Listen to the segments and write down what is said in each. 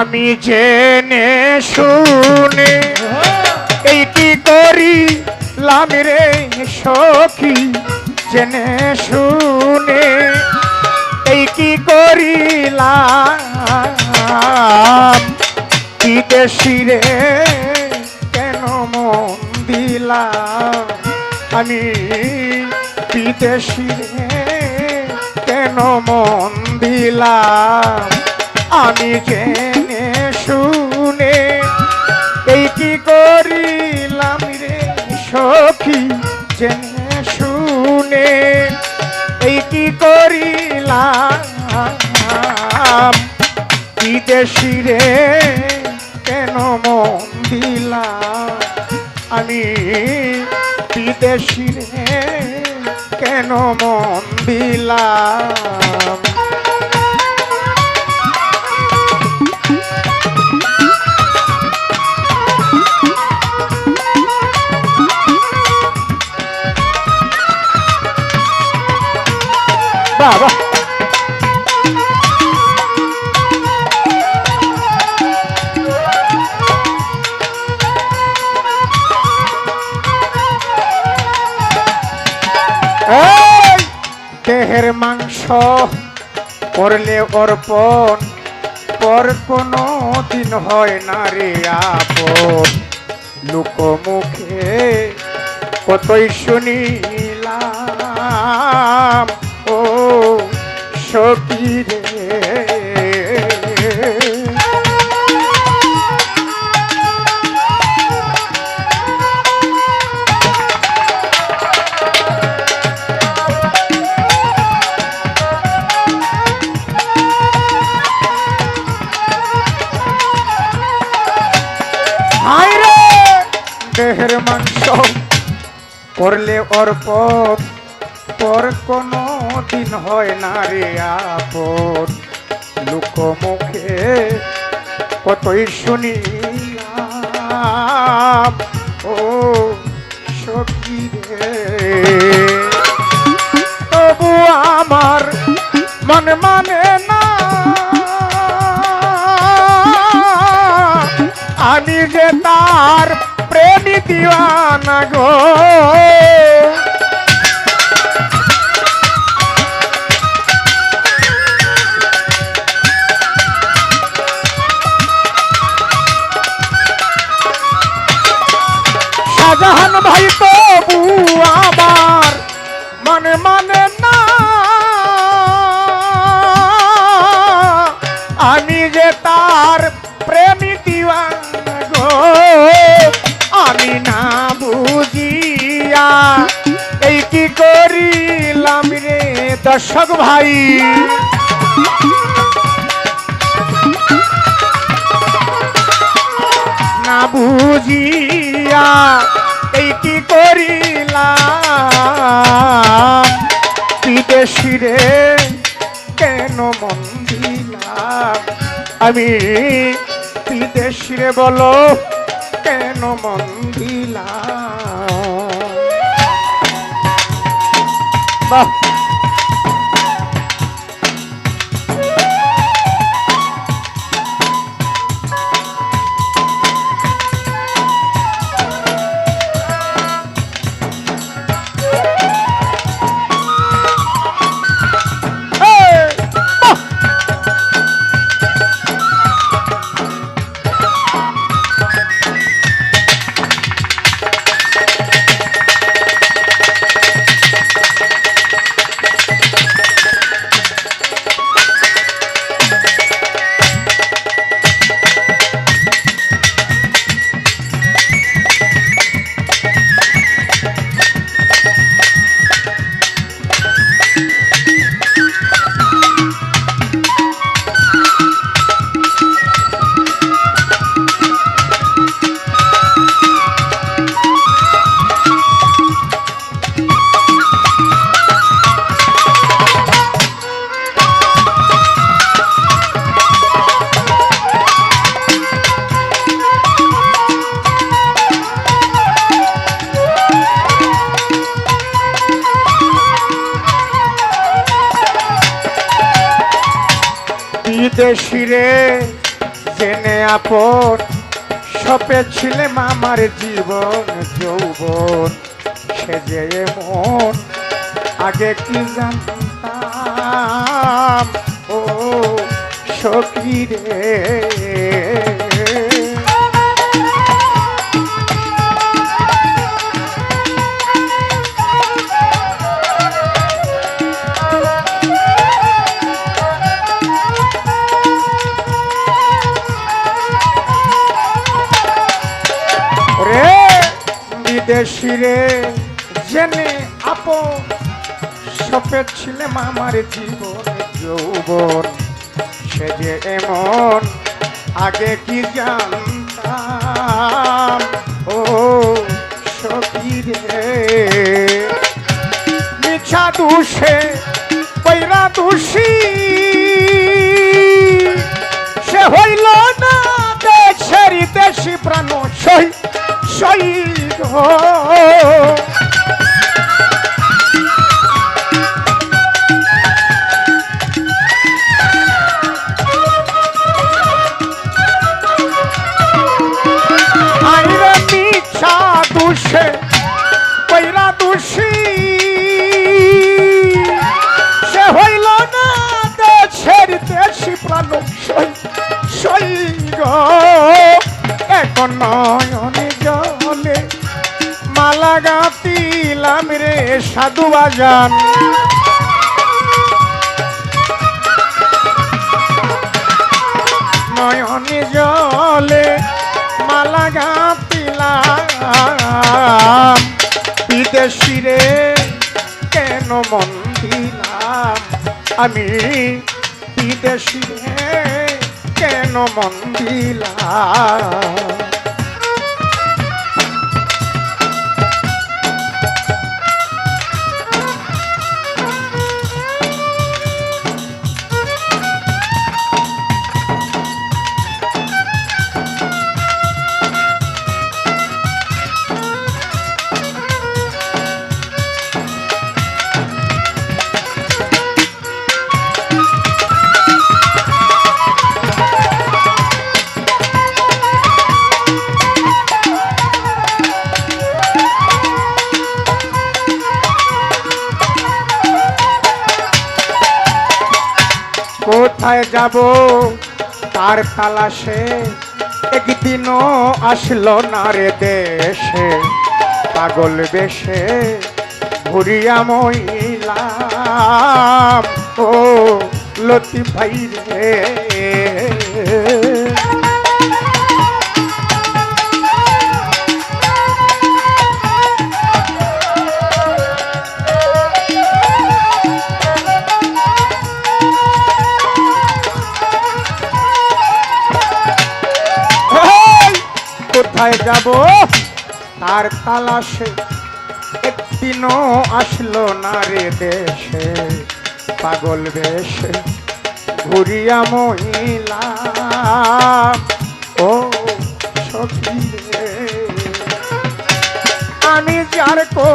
আমি জেনে শুনে এই কি করি? লামিরে সখী, জেনে শুনে এই কি করিলাম বিদেশিরে কেন মন দিলাম আমি? বিদেশিরে কেন মন দিলাম আমি? জেনে শুনে, এই কি করিলাম রে সখী? জেনে শুনে, এই কি করিলাম? বিদেশি রে কেন মন দিলাম আমি বিদেশি রে কেন মন দিলাম এই, দেহের মাংস করলে অর্পণ, পর কোনো দিন হয় না রে আপন। লোক মুখে কতই শুনিলাম ও সখী রে হায় রে দেহের মাংস করলে অর্পণ পর কোনো দিন হয় না রে আপন। লোক মুখে কতই শুনিলাম, ও সখী রে। তবু আমার মন মানে না। আমি যে তার প্রেমী দিওয়ানা গো। তার প্রেমী দিওয়ানা গো। আমি না বুঝিয়া এই কি করিলাম রে দর্শক ভাই? না বুঝিয়া এই কি করিলাম? বিদেশি রে আমি বিদেশি বল বলো কেন মন দিলা? বাহ! বিদেশিরে জেনে আপন, সপে ছিলে আমার জীবন যৌবন। সে যে মন আগে কি জানতাম? ও সখী রে রে। বিদেশি রে জেনে আপন সপে ছিলাম আমার জীবন যৌবন। সে যে এমন, আগে কি জানতাম? ও সখী রে মিছা দুষে পৈরা দোষী। সে হইল না দেশের দেশি প্রাণ সই সই দুষে পৈরা দোষী সে হইল না দেশের দেশি প্রাণ সই সই গো এখন নয়নে মালা গাতিলাম রে সাধু বাজান। নয়নে জলে মালা গাতিলাম বিদেশি রে, কেন মন দিলাম আমি বিদেশি রে, কেন মন দিলাম কোথায় যাব? তার তালাশে একদিনও আসলো না রে দেশে। পাগল বেশে ঘুরিয়া মইলাম ও লতি ভাই রে। কোথায় যাব? তার তালাশে একদিনও আসলো না রে দেশে। পাগল বেশে ঘুরিয়া মহিলা ও সখী আমি যার কো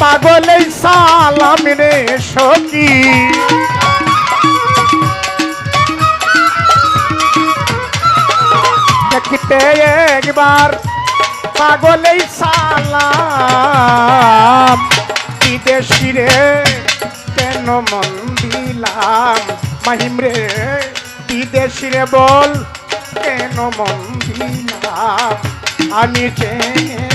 পাগলে সালাম রে সখী। দেখতে একবার পাগলে সালাম। বিদেশি রে, কেন মন দিলাম? মাহিম রে বিদেশি রে বল, কেন মন দিলাম? আমি জেনে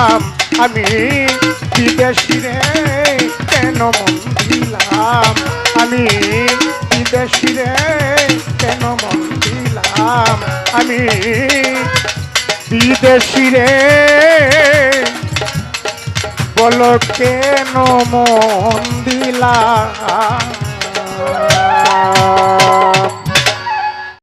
দিলাম। আমি বিদেশি রে, কেন মন দিলাম? আমি বিদেশি রে, কেন মন দিলাম? আমি বিদেশি রে, বলো কেন মন দিলাম?